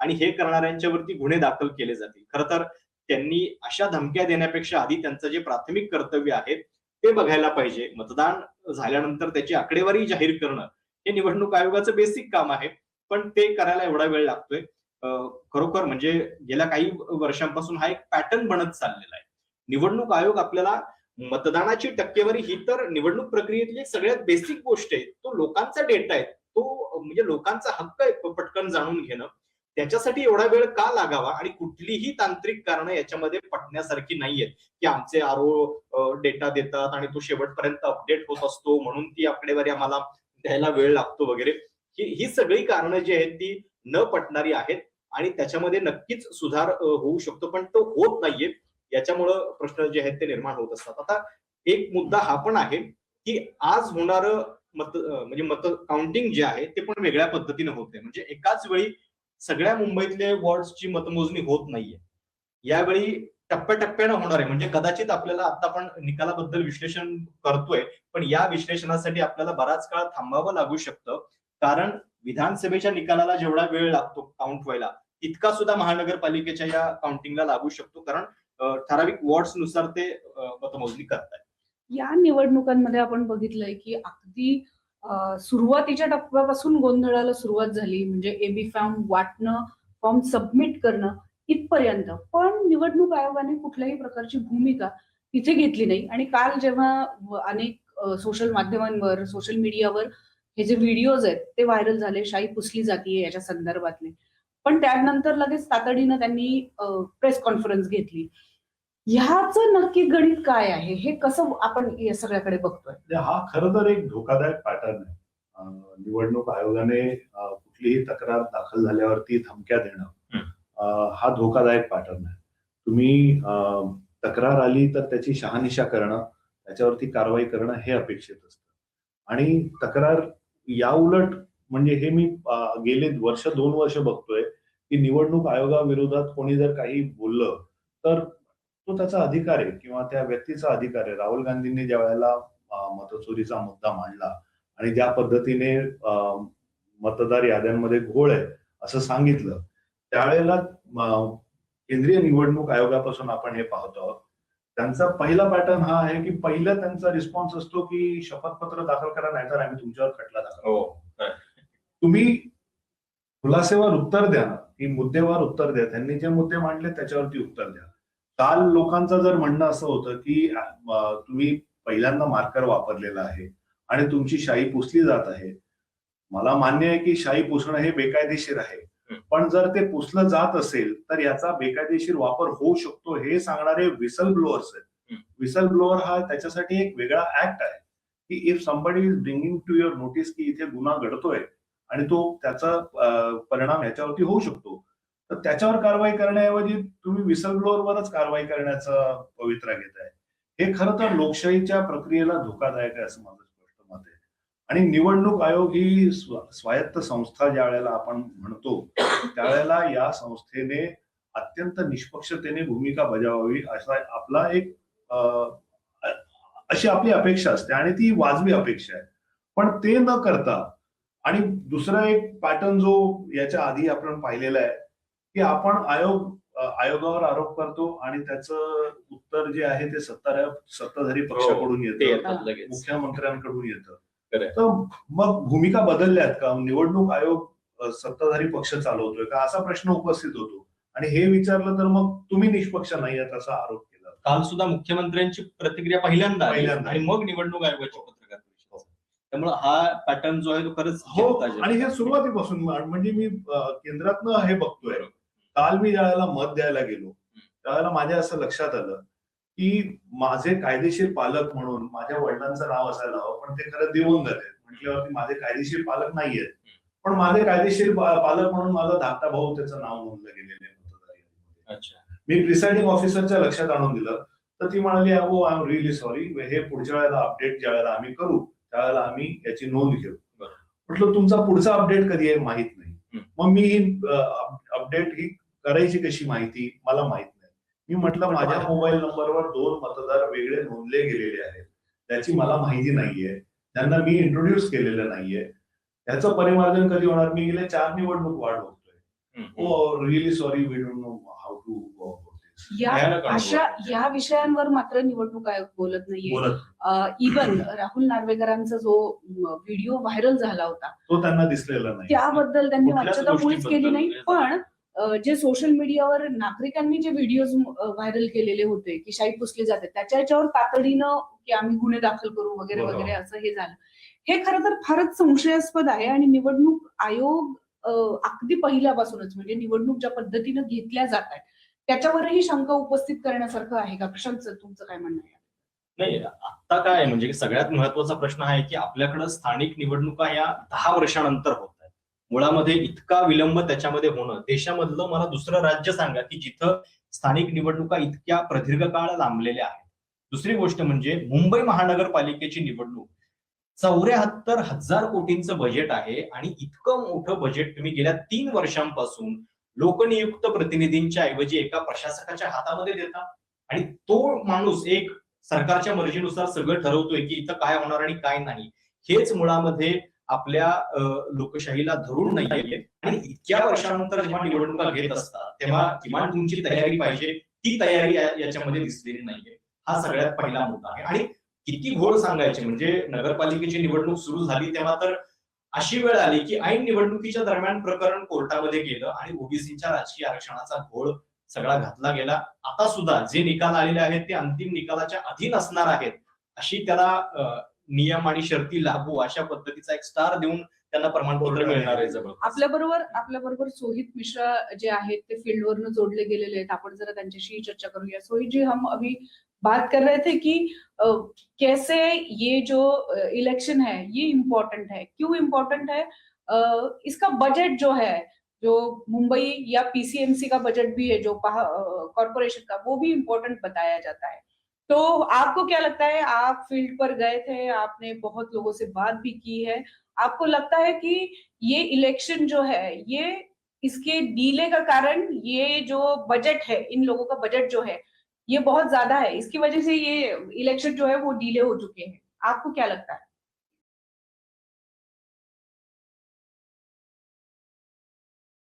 आणि हे करणाऱ्यांच्यावरती गुन्हे दाखल केले जातील. खरं तर त्यांनी अशा धमक्या देण्यापेक्षा आधी त्यांचं जे प्राथमिक कर्तव्य आहे ते बघायला पाहिजे. मतदान झाल्यानंतर त्याची आकडेवारी जाहीर करणं हे निवडणूक आयोगाचं बेसिक काम आहे पण ते करायला एवढा वेळ लागतोय. खरोखर म्हणजे गेल्या काही वर्षांपासून हा एक पॅटर्न बनत चाललेला आहे. निवडणूक आयोग आपल्याला मतदानाची टक्केवारी ही तर निवडणूक प्रक्रियेतली सगळ्यात बेसिक गोष्ट आहे. तो लोकांचा डेटा आहे. तो म्हणजे लोकांचा हक्क आहे पटकन जाणून घेणं. त्याच्यासाठी एवढा वेळ का लागावा? आणि कुठलीही तांत्रिक कारणं याच्यामध्ये पटण्यासारखी नाहीयेत. की आमचे आरो डेटा देतात आणि तो शेवटपर्यंत अपडेट होत असतो म्हणून ती आकडेवारी आम्हाला द्यायला वेळ लागतो वगैरे. ही ही सगळी कारणं जी आहेत ती न पटणारी आहेत आणि त्याच्यामध्ये नक्कीच सुधार होऊ शकतो. पण तो होत नाहीये. याच्यामुळं प्रश्न जे आहेत ते निर्माण होत असतात. आता एक मुद्दा हा पण आहे की आज होणार मत म्हणजे मत काउंटिंग जे आहे ते पण वेगळ्या पद्धतीने होते म्हणजे एकाच वेळी सगळ्या मुंबईतले वॉर्ड्सची मतमोजणी होत नाहीये. यावेळी टप्प्याटप्प्यानं होणार आहे. म्हणजे कदाचित आपल्याला आता आपण निकालाबद्दल विश्लेषण करतोय पण या विश्लेषणासाठी आपल्याला बराच काळ थांबावं लागू शकतं. कारण विधानसभेच्या निकालाला जेवढा वेळ लागतो काउंट व्हायला इतका सुद्धा महानगरपालिकेच्या या काउंटिंगला लागू शकतो. कारण ठराविक वॉर्ड्सनुसार ते मतमोजणी करतात या निवडणुकांमध्ये आपण बघितलंय की अगदी सुरुवातीच्या टप्प्यापासून गोंधळाला सुरुवात झाली. म्हणजे एबी फॉर्म वाटणं फॉर्म सबमिट करणं इथपर्यंत. पण निवडणूक आयोगाने कुठल्याही प्रकारची भूमिका तिथे घेतली नाही. आणि काल जेव्हा अनेक सोशल माध्यमांवर सोशल मीडियावर हे जे व्हिडिओज आहेत ते व्हायरल झाले. शाही पुसली जातीये याच्या संदर्भातले. पण त्यानंतर लगेच तातडीनं त्यांनी प्रेस कॉन्फरन्स घेतली. ह्याचं नक्की गणित काय आहे? हे कसं आपण या सगळ्याकडे बघतोय? म्हणजे हा खरं तर एक धोकादायक पॅटर्न आहे. निवडणूक आयोगाने कुठलीही तक्रार दाखल झाल्यावरती धमक्या देणं हा. धोकादायक पॅटर्न आहे. तुम्ही तक्रार आली तर त्याची शहानिशा करणं त्याच्यावरती कारवाई करणं हे अपेक्षित असतं. आणि तक्रार या उलट म्हणजे हे मी गेले वर्ष दोन वर्ष बघतोय की निवडणूक आयोगाविरोधात कोणी जर काही बोललं तर तो त्याचा अधिकार आहे किंवा त्या व्यक्तीचा अधिकार आहे. राहुल गांधींनी ज्या वेळेला अं, मतचोरीचा मुद्दा मांडला आणि ज्या पद्धतीने अं, मतदार याद्यांमध्ये घोळ आहे असं सांगितलं त्यावेळेला अं, केंद्रीय निवडणूक आयोगापासून आपण हे पाहतो आहोत. त्यांचा पहिला पॅटर्न हा आहे की पहिला त्यांचा रिस्पॉन्स असतो की शपथपत्र दाखल करा नाहीतर आम्ही तुमच्यावर खटला दाखल हो. तुम्ही खुलासेवर उत्तर द्या की मुद्देवार उत्तर द्या. त्यांनी जे मुद्दे मांडले त्याच्यावरती उत्तर द्या. काल लोकांचं जर म्हणणं असं होतं की तुम्ही पहिल्यांदा मार्कर वापरलेला आहे आणि तुमची शाई पुसली जात आहे मला मान्य आहे की शाई पुसणं हे बेकायदेशीर आहे. पण जर ते पुसलं जात असेल तर याचा बेकायदेशीर वापर होऊ शकतो हे सांगणारे विसल ब्लोअर्स आहेत. विसल ब्लोअर हा त्याच्यासाठी एक वेगळा ऍक्ट आहे की if somebody is bringing to your notice की इथे गुन्हा घडतोय आणि तो त्याचा परिणाम याच्यावरती होऊ शकतो तर त्याच्यावर कारवाई करण्याऐवजी तुम्ही विसल ब्लोअरवरच कारवाई करण्याचा पवित्रा घेत आहे हे खरं तर लोकशाहीच्या प्रक्रियेला धोकादायक आहे असं माझं स्पष्ट मत आहे. आणि निवडणूक आयोग ही स्वायत्त संस्था ज्या वेळेला आपण म्हणतो त्यावेळेला या संस्थेने अत्यंत निष्पक्षतेने भूमिका बजावावी असा आपला एक अशी आपली अपेक्षा असते आणि ती वाजवी अपेक्षा आहे. पण ते न करता आणि दुसरा एक पॅटर्न जो याच्या आधी आपण पाहिलेला आहे की आपण आयोग आयोगावर आरोप करतो आणि त्याचं उत्तर जे आहे ते सत्तार सत्ताधारी पक्षाकडून ते येतं मुख्यमंत्र्यांकडून येतं. तर मग भूमिका बदलल्यात का? निवडणूक आयोग सत्ताधारी पक्ष चालवतोय का? असा प्रश्न उपस्थित होतो. आणि हे विचारलं तर मग तुम्ही निष्पक्ष नाही आहात असा आरोप केला. काल सुद्धा मुख्यमंत्र्यांची प्रतिक्रिया पहिल्यांदा. आणि मग निवडणूक आयोगाची पत्रकार परिषद. त्यामुळे हा पॅटर्न जो आहे तो खरंच हो आणि हे. सुरुवातीपासून म्हणजे मी केंद्रातनं हे बघतोय. काल मी ज्यावेळेला मत द्यायला गेलो. त्यावेळेला माझ्या असं लक्षात आलं की माझे कायदेशीर पालक म्हणून माझ्या वडिलांचं नाव असायला हवं पण ते खरं दिवंगत आहेत. म्हटल्यावरती माझे कायदेशीर पालक नाहीयेत. पण माझे कायदेशीर पालक म्हणून माझा धाकटा भाऊ त्याचं नाव नोंदलं गेलेलं आहे. अच्छा. मी प्रिसाइडिंग ऑफिसरच्या लक्षात आणून दिलं. तर ती म्हणाली अहो आय एम रिअली सॉरी हे पुढच्या वेळेला अपडेट ज्या वेळेला आम्ही करू त्यावेळेला आम्ही याची नोंद घेऊ. म्हटलं तुमचा पुढचा अपडेट कधी आहे? माहीत नाही. मग मी ही अपडेट ही करायची कशी माहिती? मला माहीत नाही. मी म्हटलं माझ्या मोबाईल नंबरवर दोन मतदार वेगळे नोंदले गेलेले आहेत. त्याची मला माहिती नाहीये. त्यांना मी इंट्रोड्यूस केलेलं नाहीये. त्याचं परिमार्जन कधी होणार? मी गेले चार निवडणूक वाढ बघतोय. to go about this. या भयानक अनुभव अशा. या विषयांवर मात्र निवडणूक आयोग बोलत नाहीये. इवन राहुल नार्वेकरांचा जो व्हिडिओ व्हायरल झाला होता तो त्यांना दिसलेला नाही. त्याबद्दल त्यांनी वाच्यता मुळीच केली नाही. पण जे सोशल मीडियावर नागरिकांनी जे व्हिडिओज व्हायरल केलेले होते की शाही पुसले जाते त्याच्या याच्यावर तातडीनं की आम्ही गुन्हे दाखल करू वगैरे. वगैरे असं हे झालं. हे खरं तर फारच संशयास्पद आहे आणि निवडणूक आयोग अगदी पहिल्यापासूनच म्हणजे निवडणूक ज्या पद्धतीनं घेतल्या जात आहेत त्याच्यावरही शंका उपस्थित करण्यासारखं आहे का? प्रशांत तुमचं काय म्हणणं आहे? नाही आता काय म्हणजे सगळ्यात महत्त्वाचा प्रश्न आहे की आपल्याकडे स्थानिक निवडणुका या दहा वर्षानंतर होत मुळामध्ये इतका विलंब त्याच्यामध्ये होणं देशामधलं मला दुसरं राज्य सांगा की जिथं स्थानिक निवडणुका इतक्या प्रदीर्घ काळ लांबलेल्या आहेत. दुसरी गोष्ट म्हणजे मुंबई महानगरपालिकेची निवडणूक. चौऱ्याहत्तर हजार कोटींचं बजेट आहे आणि इतकं मोठं बजेट तुम्ही गेल्या तीन वर्षांपासून लोकनियुक्त प्रतिनिधींच्या ऐवजी एका प्रशासकाच्या हातामध्ये देता. आणि तो माणूस एक सरकारच्या मर्जीनुसार सगळं ठरवतोय की इथं काय होणार आणि काय नाही. हेच मुळामध्ये आपल्या लोकशाहीला धरून नाहीये. आणि इतक्या वर्षानंतर जेव्हा निवडणुका घेत असतात तेव्हा किमान तुमची तयारी पाहिजे ती तयारी याच्यामध्ये दिसलेली नाहीये. हा सगळ्यात पहिला मुद्दा आहे. आणि किती घोर सांगायचे म्हणजे नगरपालिकेची निवडणूक सुरू झाली तेव्हा तर अशी वेळ आली की ऐन निवडणुकीच्या दरम्यान प्रकरण कोर्टामध्ये गेलं आणि ओबीसीच्या राजकीय आरक्षणाचा घोळ सगळा घातला गेला. आता सुद्धा जे निकाल आलेले आहेत ते अंतिम निकालाच्या अधीन असणार आहेत अशी त्याला नियम आणि शर्ती लागू अशा पद्धतीचा एक स्टार देऊन त्यांना प्रमाणपत्र मिळणार आहे जवळ. आपल्या बरोबर आपल्या बरोबर सोहित मिश्रा जे आहेत ते फील्डवरनं जोडले गेलेले आहेत. आपण जरा त्यांच्याशी चर्चा करूया. सोहित जी हम अभी बात कर रहे थे कि कैसे ये जो इलेक्शन है ये इम्पोर्टेंट है. क्यों इम्पोर्टेंट है? इसका बजट जो है जो मुंबई या पीसीएमसी का बजट भी है जो कॉरपोरेशन का वो भी इम्पोर्टेंट बताया जाता है। तो आपको क्या लगता है, आप फ़ील्ड पर गए थे, आपने बहुत लोगों से बात भी की है। आपको लगता है कि ये इलेक्शन जो है, ये इसके डीले का कारण, ये जो बजट है, इन लोगों का बजट जो है, ये बहुत ज़्यादा है। इसकी वजह से ये इलेक्शन जो है वो डीले हो चुके हैं। आपको क्या लगता है?